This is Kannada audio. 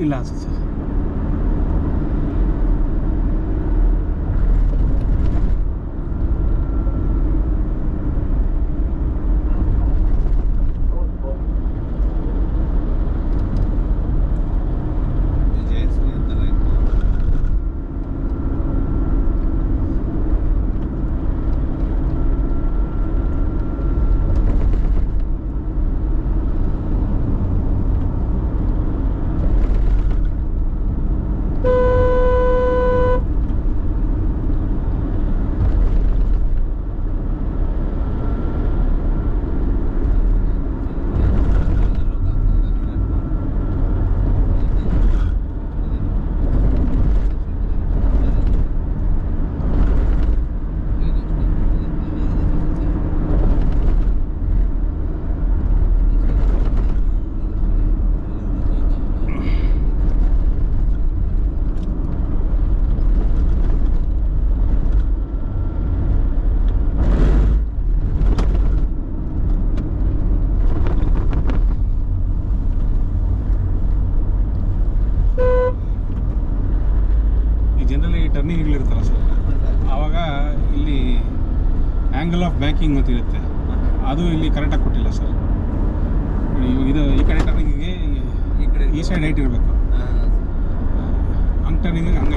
ilaçsız. ಆ್ಯಂಗಲ್ ಆಫ್ ಬ್ಯಾಂಕಿಂಗ್ ಅಂತ ಇರುತ್ತೆ ಅದು ಇಲ್ಲಿ ಕರೆಕ್ಟಾಗಿ ಕೊಟ್ಟಿಲ್ಲ ಸರ್. ಇದು ಈ ಕಡೆ ಟರ್ನಿಂಗಿಗೆ ಈ ಸೈಡ್ ಹೈಟ್ ಇರಬೇಕು. ಹಂಗೆ ಟರ್ನಿಂಗಿಗೆ ಹಂಗೆ